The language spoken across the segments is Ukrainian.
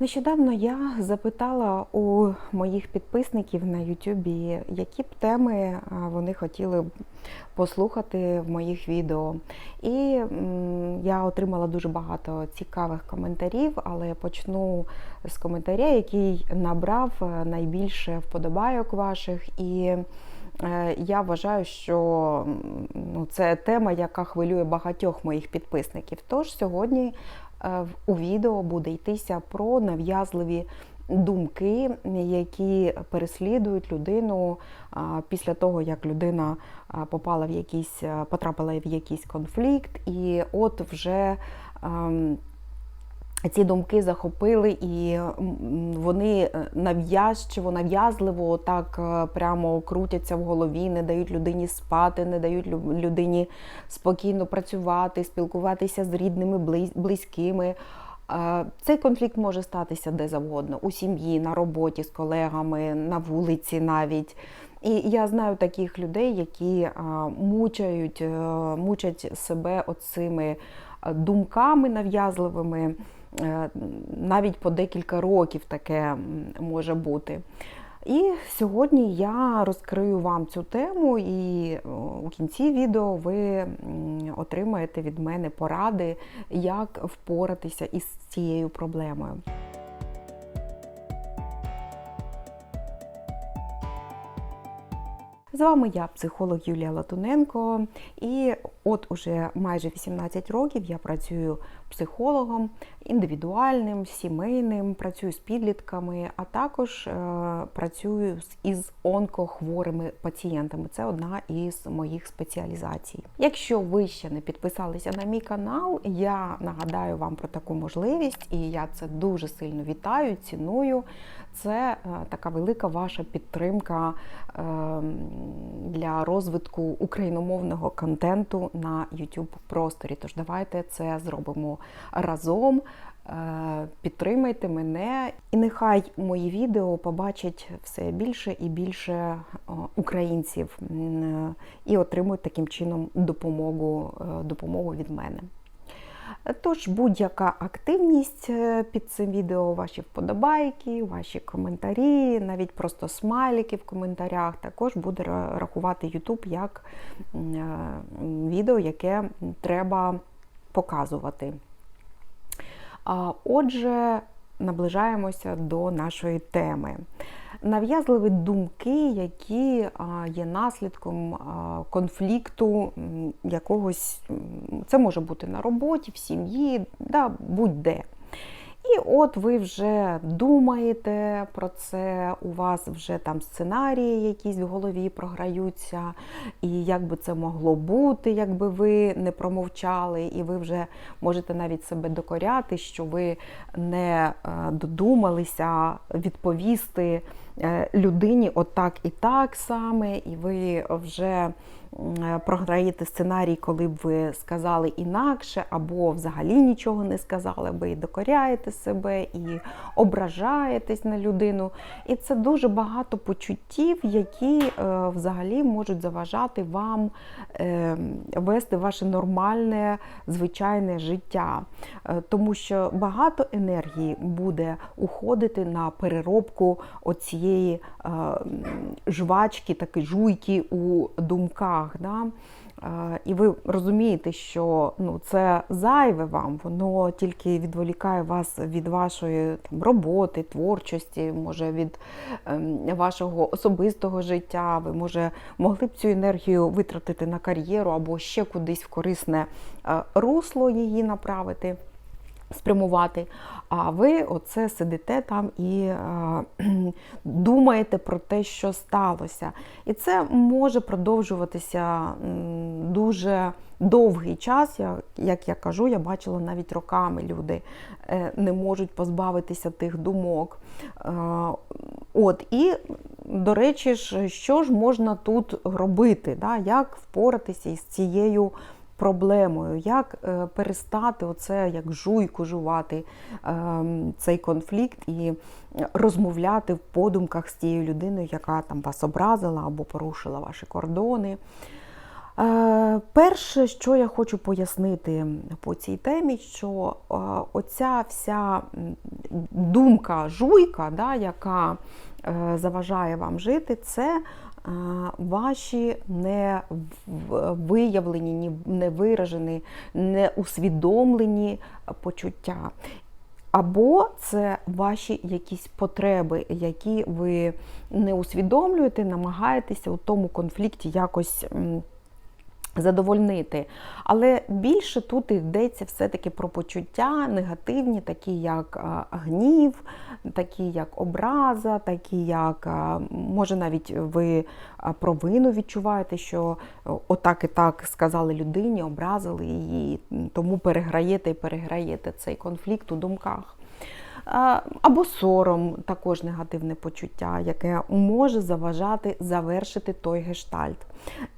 Нещодавно я запитала у моїх підписників на Ютубі, які б теми вони хотіли б послухати в моїх відео. І я отримала дуже багато цікавих коментарів, але почну з коментаря, який набрав е, найбільше вподобайок ваших. І е, я вважаю, що ну, це тема, яка хвилює багатьох моїх підписників. Тож сьогодні е, у відео буде йтися про нав'язливі думки, які переслідують людину після того, як людина попала в якийсь, потрапила в якийсь конфлікт, і от вже. Ці думки захопили, і вони е, нав'язчиво, нав'язливо так е, прямо крутяться в голові, не дають людині спати, не дають лю- людині спокійно працювати, спілкуватися з рідними, близькими. Е, Цей конфлікт може статися де завгодно у сім'ї, на роботі з колегами, на вулиці навіть. І я знаю таких людей, які мучають, мучать себе оцими думками нав'язливими. Е, Навіть по декілька років таке може бути. І сьогодні я розкрию вам цю тему, і у кінці відео ви отримаєте від мене поради, як впоратися із цією проблемою. З вами я, психолог Юлія Латуненко, і от уже майже 18 років я працюю психологом індивідуальним, сімейним, працюю з підлітками, а також е, працюю із онкохворими пацієнтами. Це одна із моїх спеціалізацій. Якщо ви ще не підписалися на мій канал, я нагадаю вам про таку можливість, і я це дуже сильно вітаю, ціную. Це е, така велика ваша підтримка е, для розвитку україномовного контенту на youtube просторі. Тож давайте це зробимо разом. Е, Підтримайте мене, і нехай мої відео побачать все більше і більше українців і отримують таким чином допомогу, допомогу від мене. Тож будь-яка активність е, під цим відео, ваші вподобайки, ваші коментарі, навіть просто смайлики в коментарях, також буде рахувати YouTube як е, відео, яке треба показувати. Отже, наближаємося до нашої теми. Нав'язливі думки, які є наслідком конфлікту якогось, це може бути на роботі, в сім'ї, да, будь-де. От ви вже думаєте про це, у вас вже там сценарії якісь в голові програються, і як би це могло бути, якби ви не промовчали, і ви вже можете навіть себе докоряти, що ви не е, додумалися відповісти е, людині отак і так саме, і ви вже програєте сценарій, коли б ви сказали інакше, або взагалі нічого не сказали, ви і докоряєте себе, і ображаєтесь на людину. І це дуже багато почуттів, які е, взагалі можуть заважати вам е, вести ваше нормальне, звичайне життя. Е, Тому що багато енергії буде уходити на переробку оцієї е, жвачки, таки жуйки у думках. Да? Е, І ви розумієте, що ну, це зайве вам, воно тільки відволікає вас від вашої там, роботи, творчості, може від ем, вашого особистого життя. Ви може могли б цю енергію витратити на кар'єру або ще кудись в корисне е, русло її направити спрямувати. А ви оце сидите там і е, думаєте про те, що сталося. І це може продовжуватися дуже довгий час. Я, як я кажу, я бачила навіть роками люди е, не можуть позбавитися тих думок. Е, От і, до речі, ж, що ж можна тут робити? Да? Як впоратися із цією проблемою, як е, перестати оце як жуйку жувати е, цей конфлікт і розмовляти в подумках з тією людиною, яка там вас образила або порушила ваші кордони. Е, Перше, що я хочу пояснити по цій темі, що е, оця вся думка жуйка, да, яка е, заважає вам жити, це е, ваші не виявлені, ні- не виражені, не усвідомлені почуття. Або це ваші якісь потреби, які ви не усвідомлюєте, намагаєтеся у тому конфлікті якось задовольнити. Але більше тут йдеться все-таки про почуття негативні, такі як гнів, такі як образа, такі як може навіть ви провину відчуваєте, що отак і так сказали людині, образили її, тому переграєте і переграєте цей конфлікт у думках. Або сором, також негативне почуття, яке може заважати завершити той гештальт.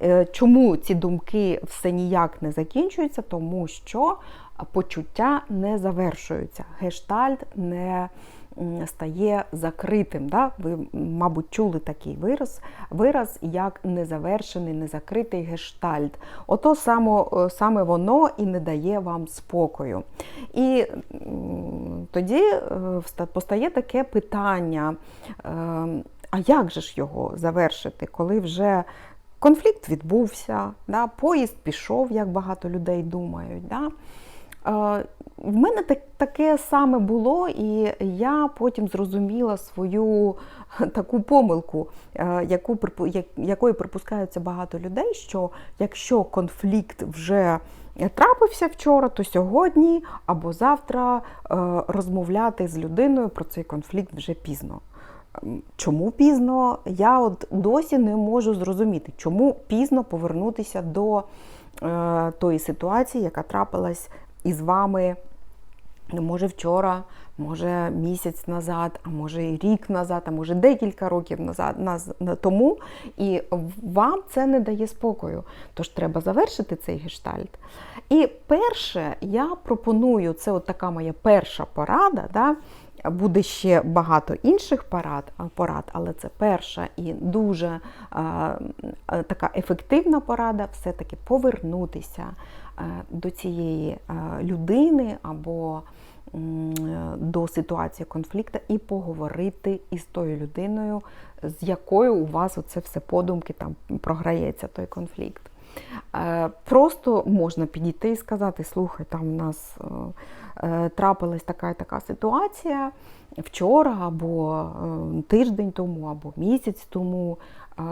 Е, Чому ці думки все ніяк не закінчуються? Тому що почуття не завершуються, гештальт не стає закритим. Да? Ви, мабуть, чули такий вираз, вираз як незавершений, незакритий гештальт. Ото само, е, саме воно і не дає вам спокою. І тоді е, постає таке питання: е, а як же ж його завершити, коли вже конфлікт відбувся, да, поїзд пішов, як багато людей думають. Да? Е, В мене таке саме було, і я потім зрозуміла свою таку помилку, яку, якої припускаються багато людей, що якщо конфлікт вже трапився вчора, то сьогодні або завтра е, розмовляти з людиною про цей конфлікт вже пізно. Чому пізно? Я от досі не можу зрозуміти, чому пізно повернутися до е, тої ситуації, яка трапилась із вами, може вчора, може місяць назад, а може і рік назад, а може декілька років назад наз, на- тому. І вам це не дає спокою. Тож треба завершити цей гештальт. І перше, я пропоную, це от така моя перша порада. Да? Буде ще багато інших порад, порад, але це перша і дуже е, така ефективна порада все-таки повернутися е, до цієї е, людини або до ситуації конфлікту і поговорити із тою людиною, з якою у вас оце все подумки там програється той конфлікт. Е, Просто можна підійти і сказати: слухай, там у нас е, е, трапилась така і така ситуація вчора, або е, тиждень тому, або місяць тому.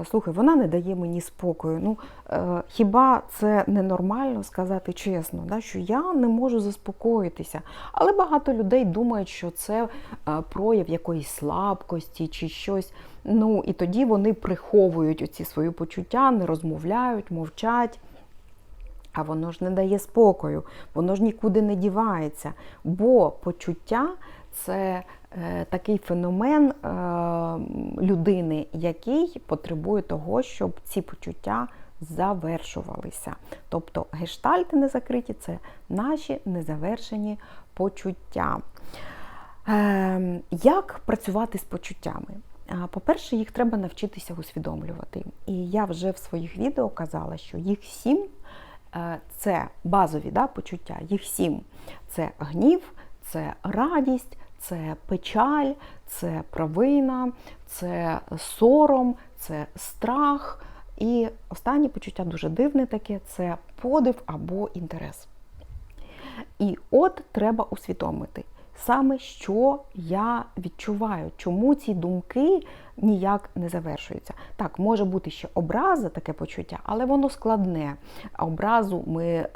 Слухай, вона не дає мені спокою. Ну е, хіба це ненормально сказати чесно, да, що я не можу заспокоїтися? Але багато людей думають, що це е, прояв якоїсь слабкості чи щось. Ну і тоді вони приховують оці свої почуття, не розмовляють, мовчать. А воно ж не дає спокою, воно ж нікуди не дівається. Бо почуття це е, такий феномен е, людини, який потребує того, щоб ці почуття завершувалися. Тобто гештальти не закриті це наші незавершені почуття. Е, як працювати з почуттями? По-перше, їх треба навчитися усвідомлювати. І я вже в своїх відео казала, що їх сім це базові да, почуття, їх сім це гнів, це радість, це печаль, це провина, це сором, це страх. І останнє почуття дуже дивне таке це подив або інтерес. І от треба усвідомити саме, що я відчуваю, чому ці думки ніяк не завершуються. Так, може бути ще образа, таке почуття, але воно складне. А образу ми е,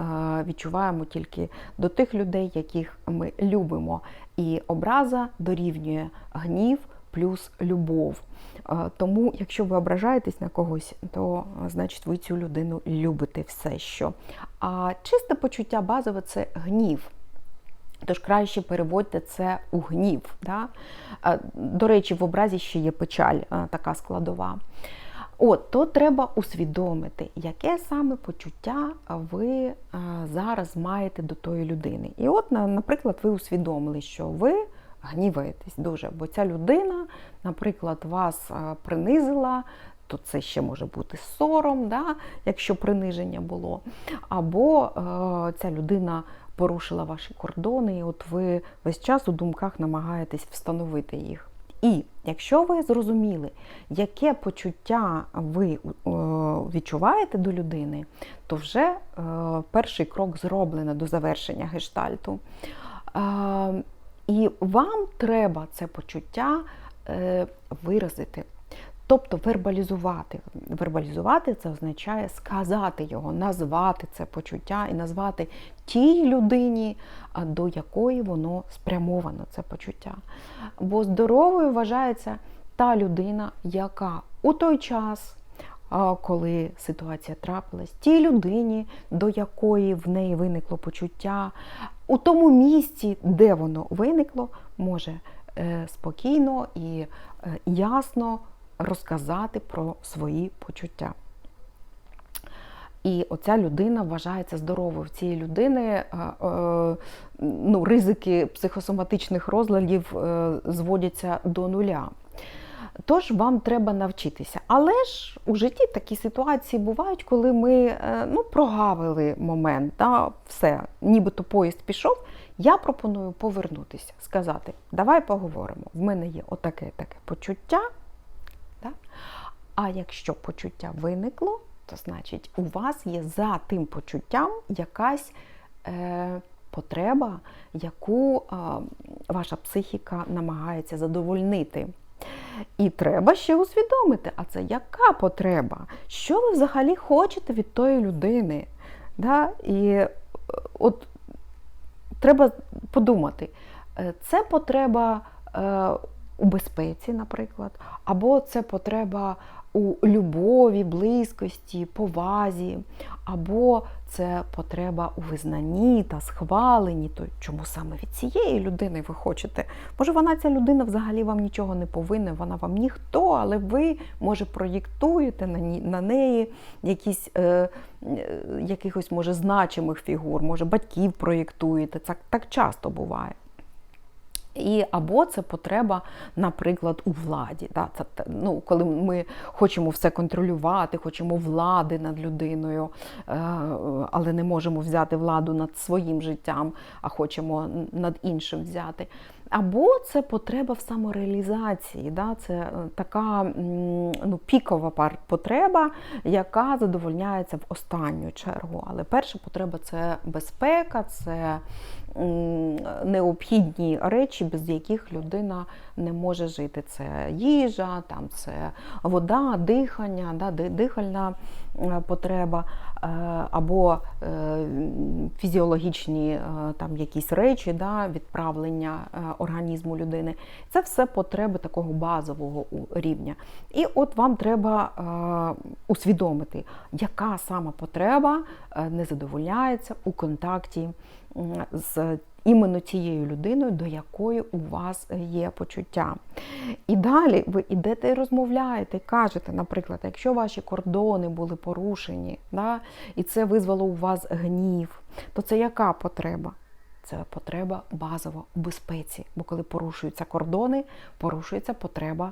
відчуваємо тільки до тих людей, яких ми любимо. І образа дорівнює гнів плюс любов. Е, Тому, якщо ви ображаєтесь на когось, то е, значить ви цю людину любите все що. А чисте почуття базове це гнів. Тож краще переводьте це у гнів. Да? До речі, в образі ще є печаль, така складова. От, то треба усвідомити, яке саме почуття ви зараз маєте до тої людини. І от, наприклад, ви усвідомили, що ви гніваєтесь дуже, бо ця людина, наприклад, вас принизила, то це ще може бути сором, да, якщо приниження було. Або е, ця людина порушила ваші кордони, і от ви весь час у думках намагаєтесь встановити їх. І якщо ви зрозуміли, яке почуття ви е, відчуваєте до людини, то вже е, перший крок зроблено до завершення гештальту. Е, І вам треба це почуття виразити. Тобто вербалізувати. Вербалізувати це означає сказати його, назвати це почуття і назвати тій людині, до якої воно спрямовано, це почуття. Бо здоровою вважається та людина, яка у той час, коли ситуація трапилась, тій людині, до якої в неї виникло почуття, у тому місці, де воно виникло, може е, спокійно і е, ясно розказати про свої почуття. І оця людина вважається здоровою. В цієї людини е, е, ну, ризики психосоматичних розладів е, зводяться до нуля. Тож вам треба навчитися. Але ж у житті такі ситуації бувають, коли ми ну, прогавили момент, да, все, нібито поїзд пішов. Я пропоную повернутися, сказати, давай поговоримо. В мене є отаке таке почуття. Да? А якщо почуття виникло, то значить у вас є за тим почуттям якась е, потреба, яку е, ваша психіка намагається задовольнити. І треба ще усвідомити, а це яка потреба? Що ви взагалі хочете від тої людини? Да? І е, от треба подумати, е, це потреба е, у безпеці, наприклад, або це потреба у любові, близькості, повазі, або це потреба у визнанні та схваленні. То чому саме від цієї людини ви хочете? Може, вона ця людина взагалі вам нічого не повинна, вона вам ніхто, але ви, може, проєктуєте на на неї якісь е, е, якихось, може, значимих фігур, може, батьків проєктуєте. Це так часто буває. І або це потреба, наприклад, у владі. Да? Це, ну, коли ми хочемо все контролювати, хочемо влади над людиною, е, але не можемо взяти владу над своїм життям, а хочемо над іншим взяти. Або це потреба в самореалізації. Да? Це е, така ну, пікова потреба, яка задовольняється в останню чергу. Але перша потреба це безпека, це необхідні речі, без яких людина не може жити. Це їжа, там це вода, дихання, да, дихальна е, потреба, е, або е, фізіологічні там якісь речі, да, відправлення організму людини. Це все потреби такого базового рівня. І от вам треба усвідомити, яка саме потреба не задовольняється у контакті з іменно тією людиною, до якої у вас є почуття. І далі ви йдете і розмовляєте, кажете, наприклад, якщо ваші кордони були порушені, да, і це визвало у вас гнів, то це яка потреба? Це потреба базова у безпеці. Бо коли порушуються кордони, порушується потреба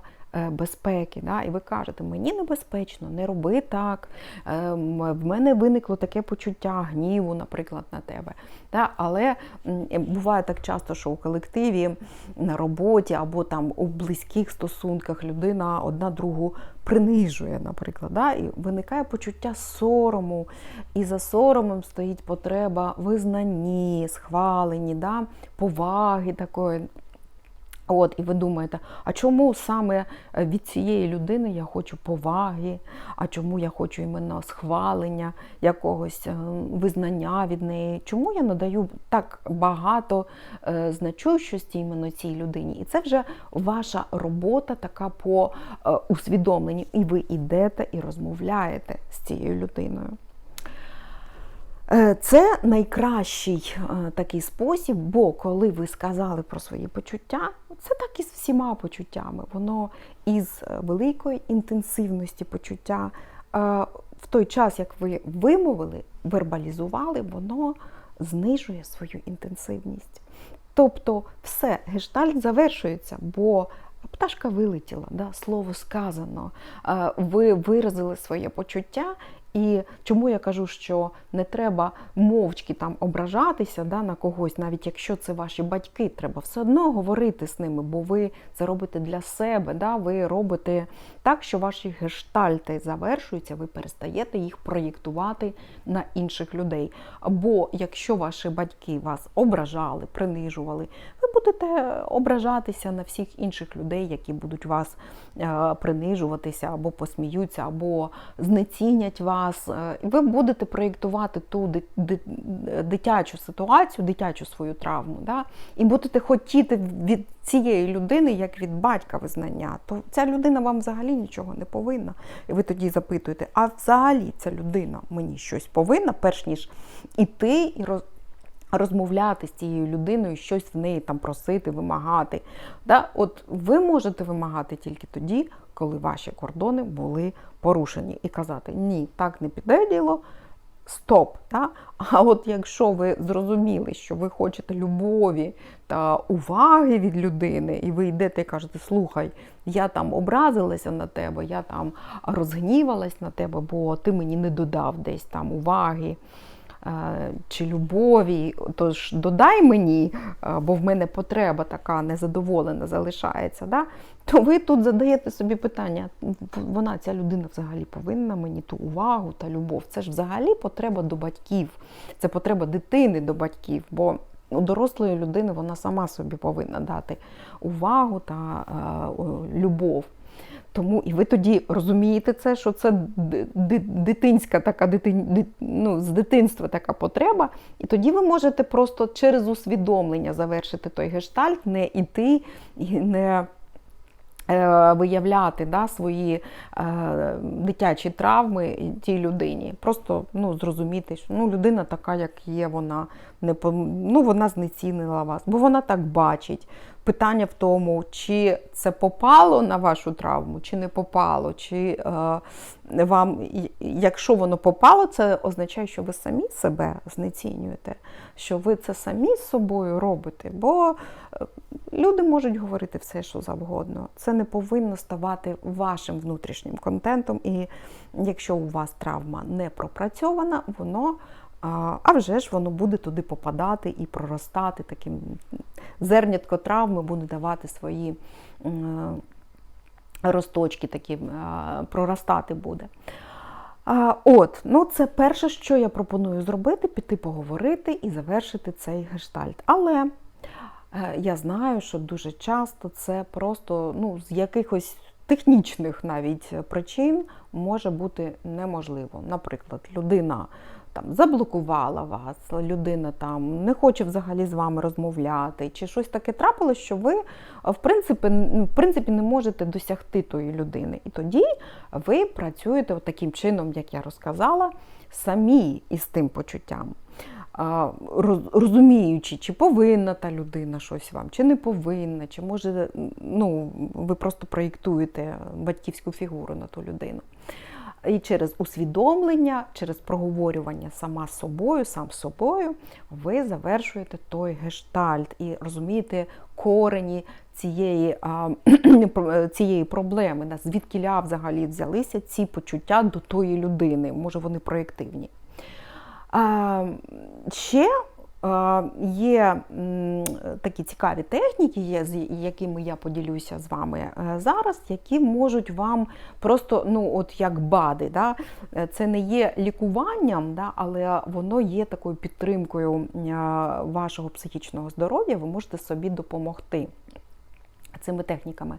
безпеки. Да? І ви кажете, мені небезпечно, не роби так. е, В мене виникло таке почуття гніву, наприклад, на тебе. Да? Але е, буває так часто, що у колективі, на роботі або там у близьких стосунках людина одна другу принижує, наприклад. Да? І виникає почуття сорому. І за соромом стоїть потреба визнанні, схваленні, да? поваги такої. От, і ви думаєте, а чому саме е, від цієї людини я хочу поваги, а чому я хочу іменно схвалення, якогось е, визнання від неї? Чому я надаю так багато е, значущості іменно цій людині? І це вже ваша робота така по усвідомленню. І ви йдете і розмовляєте з цією людиною. Е, Це найкращий е, такий спосіб, бо коли ви сказали про свої почуття, це так і з всіма почуттями. Воно із е, великої інтенсивності почуття в той час, як ви вимовили, вербалізували, воно знижує свою інтенсивність. Тобто все, гештальт завершується, бо пташка вилетіла, да? слово сказано, ви виразили своє почуття. І чому я кажу, що не треба мовчки там ображатися да, на когось, навіть якщо це ваші батьки, треба все одно говорити з ними, бо ви це робите для себе. Да? Ви робите так, що ваші гештальти завершуються, ви перестаєте їх проєктувати на інших людей. Або якщо ваші батьки вас ображали, принижували, ви будете ображатися на всіх інших людей, які будуть вас е, принижуватися, або посміються, або знецінять вас. Е, ви будете проєктувати ту ди- ди- дитячу ситуацію, дитячу свою травму, да? і будете хотіти від цієї людини, як від батька визнання, то ця людина вам взагалі нічого не повинна. І ви тоді запитуєте, а взагалі ця людина мені щось повинна, перш ніж іти і роз розмовляти з цією людиною, щось в неї там просити, вимагати. Да? От ви можете вимагати тільки тоді, коли ваші кордони були порушені, і казати Ні, так не піде діло. Стоп. Да? А от якщо ви зрозуміли, що ви хочете любові та уваги від людини, і ви йдете і кажете, слухай, я там образилася на тебе, я там розгнівалась на тебе, бо ти мені не додав десь там уваги е, чи любові, тож додай мені, бо в мене потреба така незадоволена залишається. Да? То ви тут задаєте собі питання, вона, ця людина взагалі повинна мені ту увагу та любов. Це ж взагалі потреба до батьків, це потреба дитини до батьків. бо у дорослої людини вона сама собі повинна дати увагу та е, любов. Тому і ви тоді розумієте це, що це ди- ди- дитинська така дитин, ну, з дитинства така потреба, і тоді ви можете просто через усвідомлення завершити той гештальт, не іти і не е, виявляти да, свої е, дитячі травми тій людині. Просто ну, зрозуміти, що ну, людина така, як є, вона не ну, вона знецінила вас, бо вона так бачить. Питання в тому, чи це попало на вашу травму, чи не попало. Чи е, вам, якщо воно попало, це означає, що ви самі себе знецінюєте, що ви це самі з собою робите. Бо е, люди можуть говорити все, що завгодно. Це не повинно ставати вашим внутрішнім контентом. І якщо у вас травма не пропрацьована, воно. А вже ж воно буде туди попадати і проростати таким зернятко травми буде давати свої росточки, такі проростати буде. От, ну це перше, що я пропоную зробити, піти поговорити і завершити цей гештальт. Але е, я знаю, що дуже часто це просто ну, з якихось технічних навіть причин може бути неможливо. Наприклад, людина там заблокувала вас, людина там не хоче взагалі з вами розмовляти, чи щось таке трапилось, що ви в принципі, в принципі не можете досягти тої людини. І тоді ви працюєте от таким чином, як я розказала, самі із тим почуттям. Розуміючи, чи повинна та людина щось вам, чи не повинна, чи може ну, ви просто проєктуєте батьківську фігуру на ту людину. І через усвідомлення, через проговорювання сама собою, сам собою, ви завершуєте той гештальт і розумієте корені цієї, а, цієї проблеми, да, звідкіля взагалі взялися ці почуття до тої людини. Може, вони проєктивні. А, ще є такі цікаві техніки, з якими я поділюся з вами е, зараз, які можуть вам просто, ну, от як бади. Да? Е, Це не є лікуванням, да? але воно є такою підтримкою е, вашого психічного здоров'я, ви можете собі допомогти цими техніками.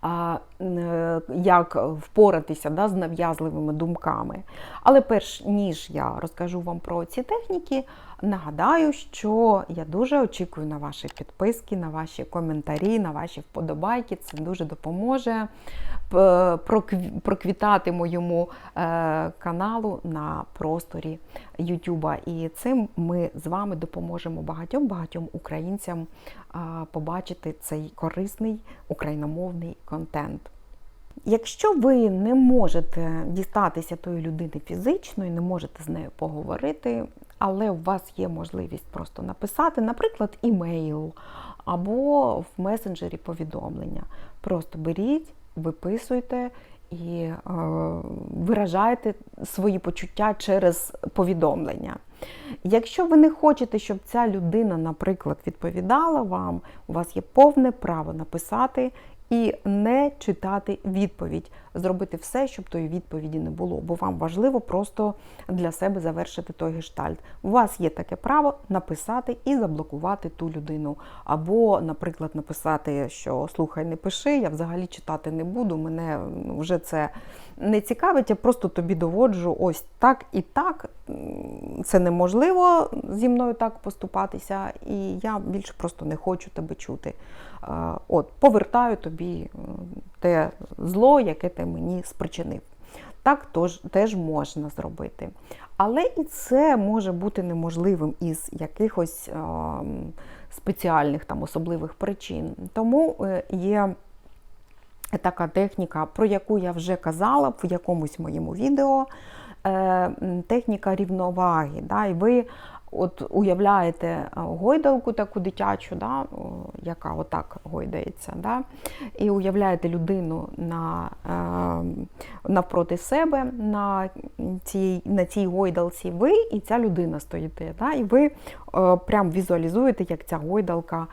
А, е, як впоратися да, з нав'язливими думками. Але перш ніж я розкажу вам про ці техніки, нагадаю, що я дуже очікую на ваші підписки, на ваші коментарі, на ваші вподобайки. Це дуже допоможе п- проквітати моєму е, каналу на просторі Ютуба. І цим ми з вами допоможемо багатьом багатьом українцям побачити цей корисний україномовний контент. Якщо ви не можете дістатися тої людини фізично і не можете з нею поговорити, але у вас є можливість просто написати, наприклад, імейл або в месенджері повідомлення. Просто беріть, виписуйте і е, виражайте свої почуття через повідомлення. Якщо ви не хочете, щоб ця людина, наприклад, відповідала вам, у вас є повне право написати і не читати відповідь, зробити все, щоб тої відповіді не було, бо вам важливо просто для себе завершити той гештальт. У вас є таке право написати і заблокувати ту людину. Або, наприклад, написати, що слухай, не пиши, я взагалі читати не буду, мене вже це не цікавить, я просто тобі доводжу ось так і так. Це неможливо зі мною так поступатися, і я більше просто не хочу тебе чути. От, повертаю тобі те зло, яке ти мені спричинив. Так тож, теж можна зробити. Але і це може бути неможливим із якихось спеціальних там особливих причин. Тому е, є така техніка, про яку я вже казала в якомусь моєму відео. Е, техніка рівноваги. Да, І ви от уявляєте гойдалку таку дитячу, да, яка отак гойдається, да, і уявляєте людину на, навпроти себе на цій на цій гойдалці, ви і ця людина стоїте. Да, І ви прям візуалізуєте, як ця гойдалка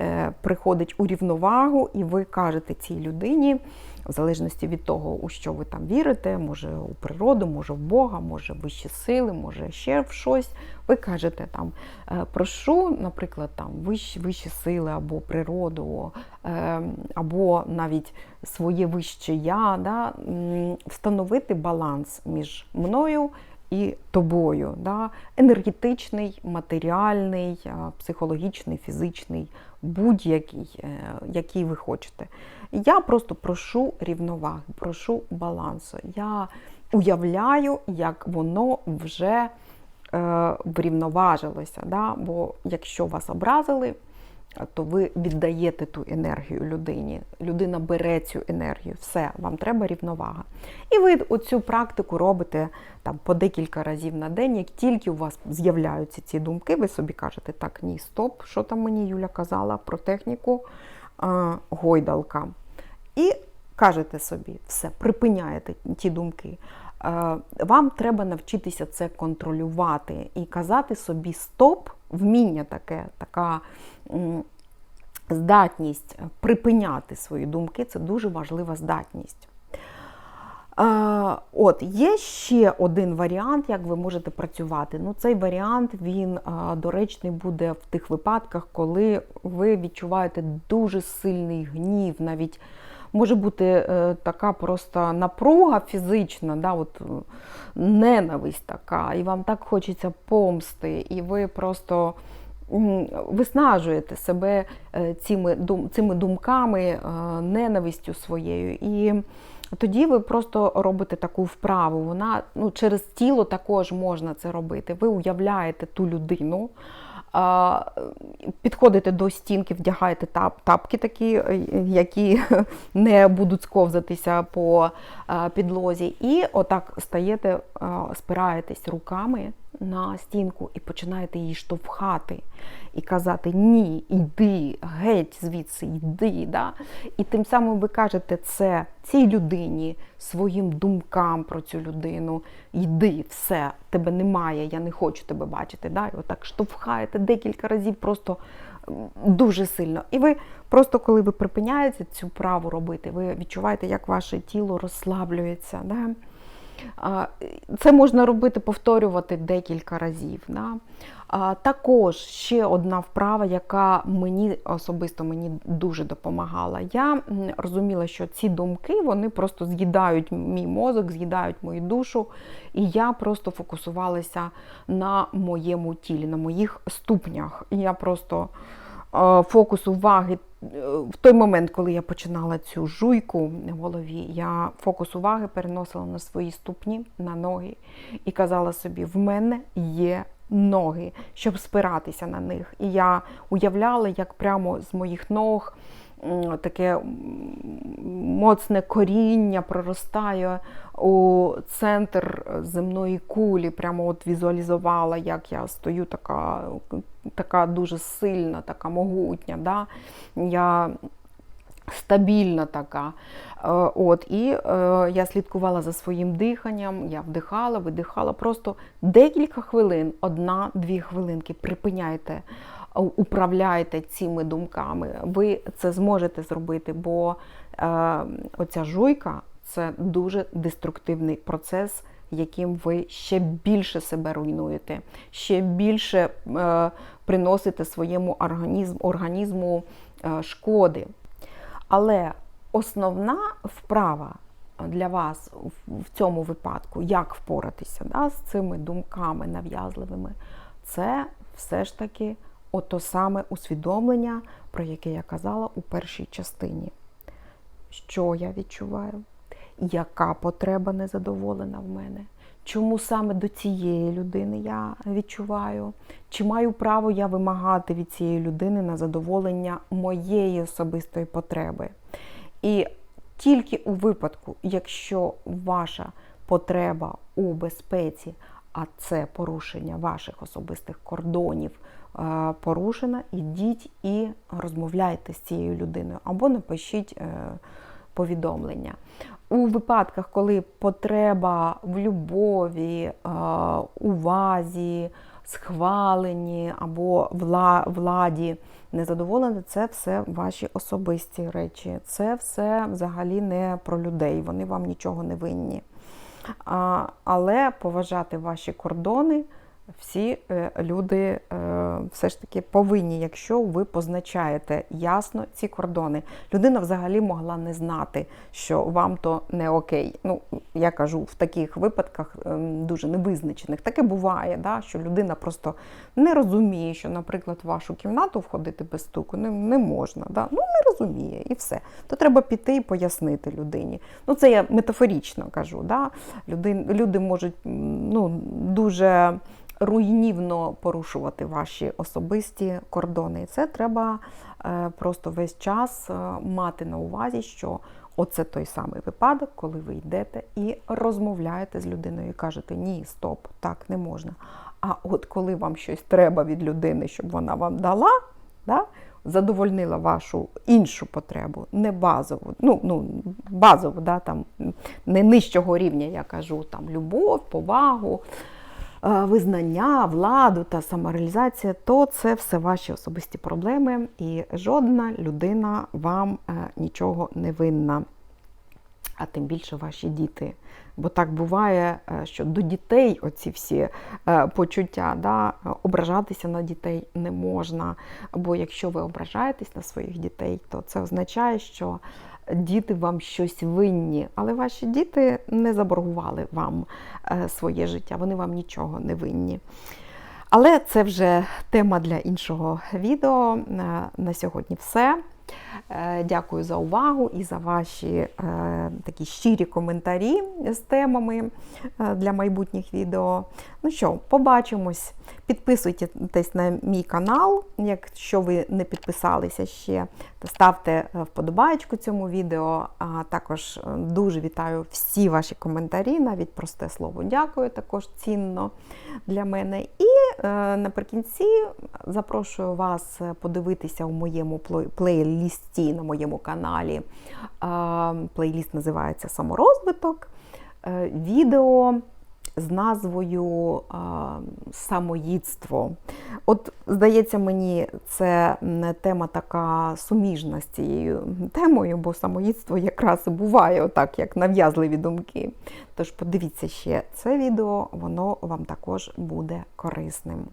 е, приходить у рівновагу, і ви кажете цій людині в залежності від того, у що ви там вірите, може у природу, може в Бога, може в вищі сили, може ще в щось. Ви кажете там, «Е, прошу, наприклад, там вищі, вищі сили або природу, е, або навіть своє вище я, да, встановити баланс між мною. І тобою, Да? енергетичний, матеріальний, е, психологічний, фізичний, будь-який, який ви хочете. Я просто прошу рівноваги, прошу балансу. Я уявляю, як воно вже е, врівноважилося. Да? Бо якщо вас образили, то ви віддаєте ту енергію людині. Людина бере цю енергію, все, вам треба рівновага. І ви оцю практику робите там по декілька разів на день. Як тільки у вас з'являються ці думки, ви собі кажете, так, ні, стоп, що там мені Юля казала про техніку гойдалка. І кажете собі, все, припиняєте ті думки. Вам треба навчитися це контролювати і казати собі стоп, вміння таке, така здатність припиняти свої думки це дуже важлива здатність. От, Є ще один варіант, як ви можете працювати. Ну, Цей варіант він доречний буде в тих випадках, коли ви відчуваєте дуже сильний гнів. Навіть може бути е, така просто напруга фізична, да, от, ненависть така, і вам так хочеться помсти, і ви просто виснажуєте себе е, цими, цими думками, е, ненавистю своєю. І тоді ви просто робите таку вправу. Вона ну, через тіло також можна це робити. Ви уявляєте ту людину. Підходите до стінки, вдягаєте тап, тапки такі, е, які не будуть сковзатися по підлозі, і отак стаєте, спираєтесь руками на стінку і починаєте її штовхати і казати Ні, йди, геть звідси, йди. Да? І тим самим ви кажете це цій людині, своїм думкам про цю людину. Йди, все, тебе немає, я не хочу тебе бачити. Да? І отак штовхаєте декілька разів просто дуже сильно. І ви просто, коли ви припиняєте цю праву робити, ви відчуваєте, як ваше тіло розслаблюється. Да? Це можна робити, повторювати декілька разів. Да? Також ще одна вправа, яка мені особисто мені дуже допомагала. Я розуміла, що ці думки вони просто з'їдають мій мозок, з'їдають мою душу, і я просто фокусувалася на моєму тілі, на моїх ступнях. І я просто фокус уваги в той момент, коли я починала цю жуйку в голові, я фокус уваги переносила на свої ступні, на ноги і казала собі: в мене є ноги, щоб спиратися на них. І я уявляла, як прямо з моїх ног таке моцне коріння проростає у центр земної кулі. Прямо от візуалізувала, як я стою така, така дуже сильна, така могутня. Да? Я стабільна така. Е, От, і е, я слідкувала за своїм диханням, я вдихала, видихала. Просто декілька хвилин, одна-дві хвилинки. Припиняйте, е, управляйте цими думками. Ви це зможете зробити, бо е, оця жуйка це дуже деструктивний процес. Яким ви ще більше себе руйнуєте, ще більше е, приносите своєму організму, організму е, шкоди. Але основна вправа для вас в цьому випадку, як впоратися да, з цими думками нав'язливими, це все ж таки ото саме усвідомлення, про яке я казала у першій частині. Що я відчуваю? Яка потреба незадоволена в мене? Чому саме до цієї людини я відчуваю? Чи маю право я вимагати від цієї людини на задоволення моєї особистої потреби? І тільки у випадку, якщо ваша потреба у безпеці, а це порушення ваших особистих кордонів, порушена, ідіть і розмовляйте з цією людиною або напишіть е, повідомлення. У випадках, коли потреба в любові, е, увазі, схваленні або владі незадоволені, це все ваші особисті речі. Це все взагалі не про людей, вони вам нічого не винні. Але поважати ваші кордони всі е, люди е, все ж таки повинні, якщо ви позначаєте ясно ці кордони. Людина взагалі могла не знати, що вам то не окей. Ну, я кажу, в таких випадках ем, дуже невизначених. Таке буває, да, що людина просто не розуміє, що, наприклад, в вашу кімнату входити без стуку не, не можна. Да? Ну, не розуміє і все. То треба піти і пояснити людині. Ну, це я метафорично кажу. Да? Люди, люди можуть ну, дуже руйнівно порушувати ваші особисті кордони. І це треба е, просто весь час е, мати на увазі, що оце той самий випадок, коли ви йдете і розмовляєте з людиною і кажете, ні, стоп, так не можна. А от коли вам щось треба від людини, щоб вона вам дала, да, задовольнила вашу іншу потребу, не базову, ну, ну базову, да, там, не нижчого рівня, я кажу, там любов, повагу, визнання, владу та самореалізація, то це все ваші особисті проблеми, і жодна людина вам е, нічого не винна. А тим більше ваші діти. Бо так буває, е, що до дітей оці всі е, почуття, да, ображатися на дітей не можна. Бо якщо ви ображаєтесь на своїх дітей, то це означає, що діти вам щось винні. Але ваші діти не заборгували вам е, своє життя, вони вам нічого не винні. Але це вже тема для іншого відео. Е, На сьогодні все. Е, Дякую за увагу і за ваші такі щирі коментарі з темами для майбутніх відео. Ну що, побачимось. Підписуйтесь на мій канал, якщо ви не підписалися ще, ставте е, вподобайку цьому відео. А також е, дуже вітаю всі ваші коментарі, навіть просте слово дякую, також цінно для мене. І е, наприкінці запрошую вас подивитися у моєму плей- плейлісті на моєму каналі. Е, Плейліст називається Саморозвиток. Е, Відео з назвою Самоїдство. От, здається, мені це тема така суміжна з цією темою, бо самоїдство якраз і буває отак, як нав'язливі думки. Тож подивіться ще це відео, воно вам також буде корисним.